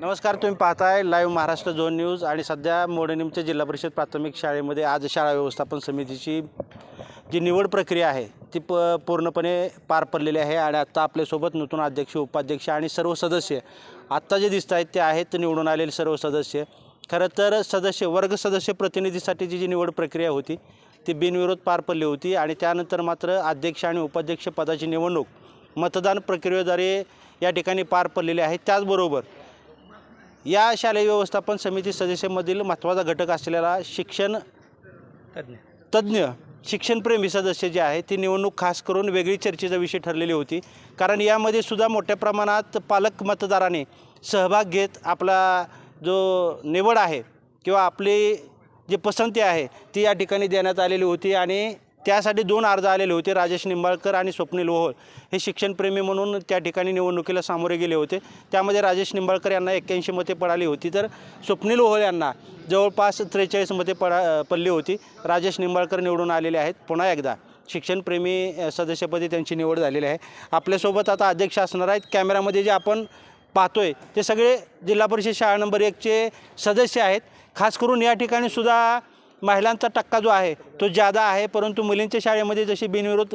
नमस्कार तुम्ही पाहताय लाईव्ह महाराष्ट्र झोन न्यूज आणि सध्या मोडणीमच्या जिल्हा परिषद प्राथमिक शाळेमध्ये आज शाळा व्यवस्थापन समितीची जी निवड प्रक्रिया आहे ती प पूर्णपणे पार पडलेली आहे आणि आत्ता आपल्यासोबत नूतन अध्यक्ष उपाध्यक्ष आणि सर्व सदस्य आत्ता जे दिसत आहेत ते आहेत निवडून आलेले सर्व सदस्य. खरं तर सदस्य वर्ग सदस्य प्रतिनिधीसाठीची जी निवड प्रक्रिया होती ती बिनविरोध पार पडली होती आणि त्यानंतर मात्र अध्यक्ष आणि उपाध्यक्ष पदाची निवडणूक मतदान प्रक्रियेद्वारे या ठिकाणी पार पडलेली आहे. त्याचबरोबर या शालेय व्यवस्थापन समिती सदस्यामधील महत्त्वाचा घटक असलेला शिक्षण तज्ज्ञ शिक्षणप्रेमी सदस्य जे आहे ती निवडणूक खास करून वेगळी चर्चेचा विषय ठरलेली होती. कारण यामध्ये सुद्धा मोठ्या प्रमाणात पालक मतदाराने सहभाग घेत आपला जो निवड आहे किंवा आपली जी पसंती आहे ती या ठिकाणी देण्यात आलेली होती आणि त्यासाठी दोन अर्ज आलेले होते. राजेश निंबाळकर आणि स्वप्नील ओहोळ हे शिक्षणप्रेमी म्हणून त्या ठिकाणी निवडणुकीला सामोरे गेले होते. त्यामध्ये राजेश निंबाळकर यांना एक्क्याऐंशी मते पडाली होती. तर स्वप्नील ओहोळ यांना जवळपास त्रेचाळीस मते पडा पडली होती. राजेश निंबाळकर निवडून आलेले आहेत. पुन्हा एकदा शिक्षणप्रेमी सदस्यपदी त्यांची निवड झालेली आहे. आपल्यासोबत आता अध्यक्ष असणार आहेत. कॅमेरामध्ये जे आपण पाहतोय ते सगळे जिल्हा परिषद शाळा नंबर एकचे सदस्य आहेत. खास करून या ठिकाणी सुद्धा महिलांचा टक्का जो आहे तो जादा आहे परंतु मुलींच्या शाळेमध्ये जशी बिनविरोध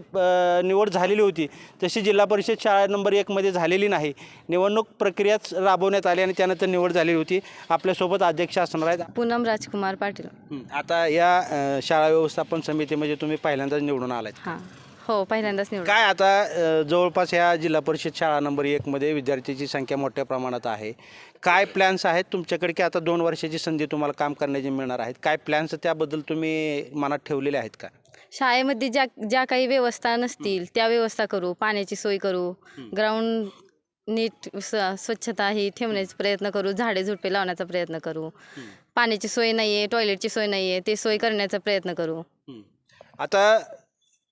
निवड झालेली होती तशी जिल्हा परिषद शाळा नंबर एकमध्ये झालेली नाही. निवडणूक प्रक्रियाच राबवण्यात आली आणि त्यानंतर निवड झालेली होती. आपल्यासोबत अध्यक्ष असणार आहेत. पूनम राजकुमार पाटील. आता या शाळा व्यवस्थापन समितीमध्ये तुम्ही पहिल्यांदाच निवडून आलात. हां पहिल्यांदाच निवड काय आता अ, जवळपास ह्या जिल्हा परिषद शाळा नंबर एकमध्ये विद्यार्थ्यांची संख्या मोठ्या प्रमाणात आहे. काय प्लॅन्स आहेत तुमच्याकडे? की आता दोन वर्षाची संधी तुम्हाला काम करण्याची मिळणार आहेत. काय प्लॅन्स त्याबद्दल तुम्ही मनात ठेवलेले आहेत का? शाळेमध्ये ज्या ज्या काही व्यवस्था नसतील त्या व्यवस्था करू. पाण्याची सोय करू. ग्राउंड नीट स- स्वच्छता ही ठेवण्याचा प्रयत्न करू. झाडे झुडपे लावण्याचा प्रयत्न करू. पाण्याची सोय नाही आहे टॉयलेटची सोय नाही आहे ते सोय करण्याचा प्रयत्न करू. आता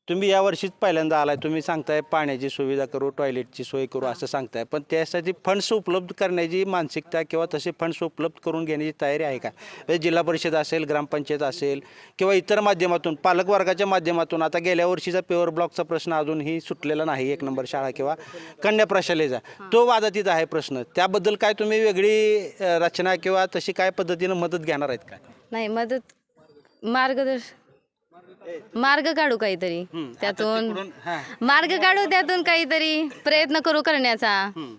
तुम्ही या वर्षीच पहिल्यांदा आलाय. तुम्ही सांगताय पाण्याची सुविधा करू टॉयलेटची सोय करू असं सांगताय. पण त्यासाठी फंड्स उपलब्ध करण्याची मानसिकता किंवा तसे फंड्स उपलब्ध करून घेण्याची तयारी आहे का? म्हणजे जिल्हा परिषद असेल ग्रामपंचायत असेल किंवा इतर माध्यमातून पालकवर्गाच्या माध्यमातून आता गेल्या वर्षीचा पेवर ब्लॉकचा प्रश्न अजूनही सुटलेला नाही एक नंबर शाळा किंवा कन्या प्रशालेचा. तो वादातीत आहे प्रश्न. त्याबद्दल काय तुम्ही वेगळी रचना किंवा तशी काय पद्धतीनं मदत घेणार आहेत का? नाही मदत मार्गदर्शन मार्ग काढू काहीतरी त्यातून. मार्ग काढू त्यातून काहीतरी प्रयत्न करू करण्याचा हं.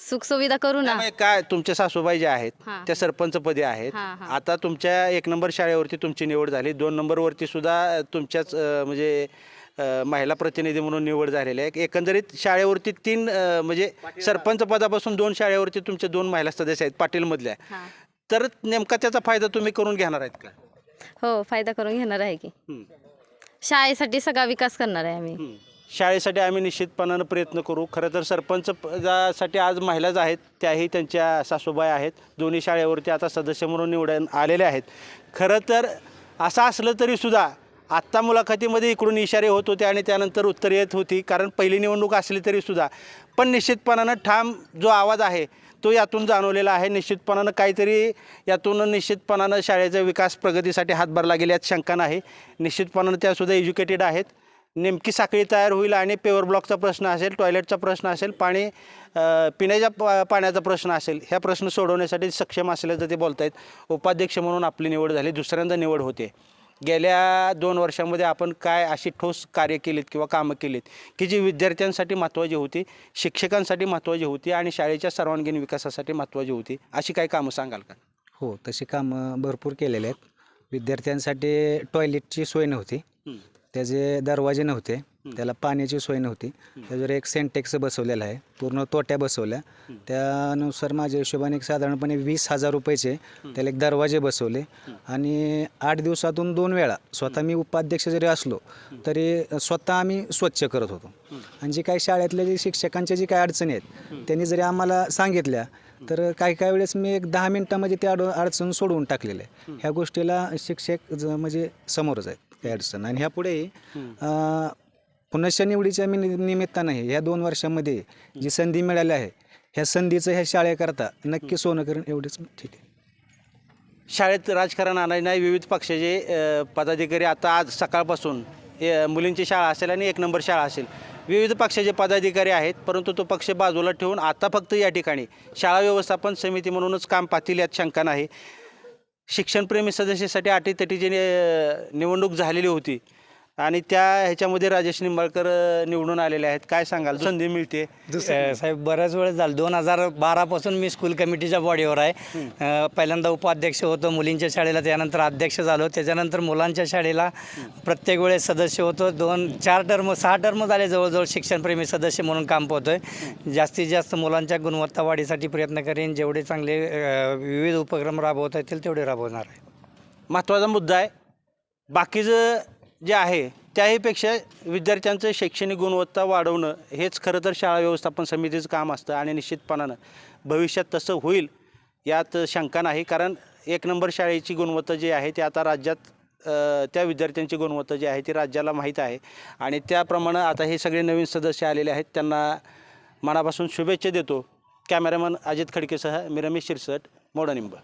सुखसुविधा करू ना त्यामुळे काय तुमच्या सासूबाई ज्या आहेत हां. त्या सरपंच पदी आहेत हां, हां. आता तुमच्या एक नंबर शाळेवरती तुमची निवड झाली दोन नंबरवरती सुद्धा अ, तुमच्याच अ, म्हणजे अ, महिला प्रतिनिधी म्हणून निवड झालेली आहे एकंदरीत शाळेवरती तीन अ, म्हणजे सरपंच पदापासून दोन शाळेवरती तुमचे दोन महिला सदस्य आहेत पाटीलमधल्या हां. तर नेमका त्याचा फायदा तुम्ही करून घेणार आहेत का हो फायदा करून घेणार आहे की. शाळेसाठी सगळा विकास करणार आहे आम्ही. शाळेसाठी आम्ही निश्चितपणानं प्रयत्न करू. खरं तर सरपंच पदासाठी आज महिलाच आहेत त्याही त्यांच्या सासूबाई आहेत. दोन्ही शाळेवरती आता सदस्य म्हणून निवडून आलेले आहेत. खरं तर असं असलं तरीसुद्धा आत्ता मुलाखतीमध्ये इकडून इशारे होत होते आणि त्यानंतर उत्तर येत होती. कारण पहिली निवडणूक असली तरीसुद्धा पण निश्चितपणानं ठाम जो आवाज आहे तो यातून जाणवलेला आहे. निश्चितपणानं काहीतरी यातून निश्चितपणानं शाळेचा विकास प्रगतीसाठी हातभार लागेल यात शंका नाही. निश्चितपणानं त्यासुद्धा एज्युकेटेड आहेत. नेमकी साखळी तयार होईल आणि पेवर ब्लॉकचा प्रश्न असेल टॉयलेटचा प्रश्न असेल पाणी पिण्याच्या पा पाण्याचा प्रश्न असेल ह्या प्रश्न सोडवण्यासाठी सक्षम असल्याचं ते बोलत आहेत उपाध्यक्ष म्हणून आपली निवड झाली दुसऱ्यांदा निवड होते. गेल्या दोन वर्षामध्ये आपण काय अशी ठोस कार्य केलीत किंवा कामं केलीत की जी विद्यार्थ्यांसाठी महत्त्वाची होती शिक्षकांसाठी महत्त्वाची होती आणि शाळेच्या सर्वांगीण विकासासाठी महत्त्वाची होती अशी काही कामं सांगाल का? हो तशी कामं भरपूर केलेले आहेत. विद्यार्थ्यांसाठी टॉयलेटची सोय नव्हती. त्याचे दरवाजे नव्हते. त्याला पाण्याची सोय नव्हती. त्याच्यावर एक सेंटेक्स बसवलेला आहे. पूर्ण तोट्या बसवल्या. त्यानुसार माझ्या हिशोबाने एक साधारणपणे वीस हजार रुपयाचे त्याला एक दरवाजे बसवले. आणि आठ दिवसातून दोन वेळा स्वतः मी उपाध्यक्ष जरी असलो तरी स्वतः आम्ही स्वच्छ करत होतो. आणि जे काही शाळेतले जे शिक्षकांच्या जी काही अडचणी आहेत त्यांनी जरी आम्हाला सांगितल्या तर काही काही वेळेस मी एक दहा मिनटामध्ये ते अड अडचण सोडवून टाकलेलं आहे. ह्या गोष्टीला शिक्षक म्हणजे समोरच आहेत काही अडचण. आणि ह्यापुढे अं, पुनश्च निवडीच्या मी निमित्तानं हे ह्या दोन वर्षामध्ये जी संधी मिळाली आहे ह्या संधीचं ह्या शाळेकरता नक्की सोनं करून एवढंच ठीक आहे. शाळेत राजकारण आलं नाही विविध पक्षाचे पदाधिकारी आता आज सकाळपासून मुलींची शाळा असेल आणि एक नंबर शाळा असेल. विविध पक्षाचे पदाधिकारी आहेत परंतु तो पक्ष बाजूला ठेवून आता फक्त या ठिकाणी शाळा व्यवस्थापन समिती म्हणूनच काम पाहतील यात शंका नाही. शिक्षणप्रेमी सदस्यासाठी अटीतटीची निवडणूक झालेली होती. आणि त्या ह्याच्यामध्ये राजेश निंबाळकर निवडून आलेले आहेत. काय सांगाल? संधी मिळते अ, साहेब बऱ्याच वेळेस झालं. दोन हजार बारापासून मी स्कूल कमिटीच्या बॉडीवर आहे. अ, पहिल्यांदा उपाध्यक्ष होतो मुलींच्या शाळेला त्यानंतर अध्यक्ष झालो. त्याच्यानंतर मुलांच्या शाळेला प्रत्येक वेळेस सदस्य होतो. दोन चार टर्म सहा टर्म झाले जवळजवळ शिक्षणप्रेमी सदस्य म्हणून काम पाहतोय जास्तीत जास्त मुलांच्या गुणवत्ता वाढीसाठी प्रयत्न करेन. जेवढे चांगले अ, विविध उपक्रम राबवता येतील तेवढे राबवणार आहे. महत्त्वाचा मुद्दा आहे. बाकीचं जे आहे त्याहीपेक्षा विद्यार्थ्यांचं शैक्षणिक गुणवत्ता वाढवणं हेच खरं तर शाळा व्यवस्थापन समितीचं काम असतं आणि निश्चितपणानं भविष्यात तसं होईल यात शंका नाही. कारण एक नंबर शाळेची गुणवत्ता जी आहे ती आता राज्यात त्या विद्यार्थ्यांची गुणवत्ता जी आहे ती राज्याला माहीत आहे. आणि त्याप्रमाणे आता हे सगळे नवीन सदस्य आलेले आहेत त्यांना मनापासून शुभेच्छा देतो. कॅमेरामन अजित खडकेसह मी रमेश शिरसट मोडनिंब.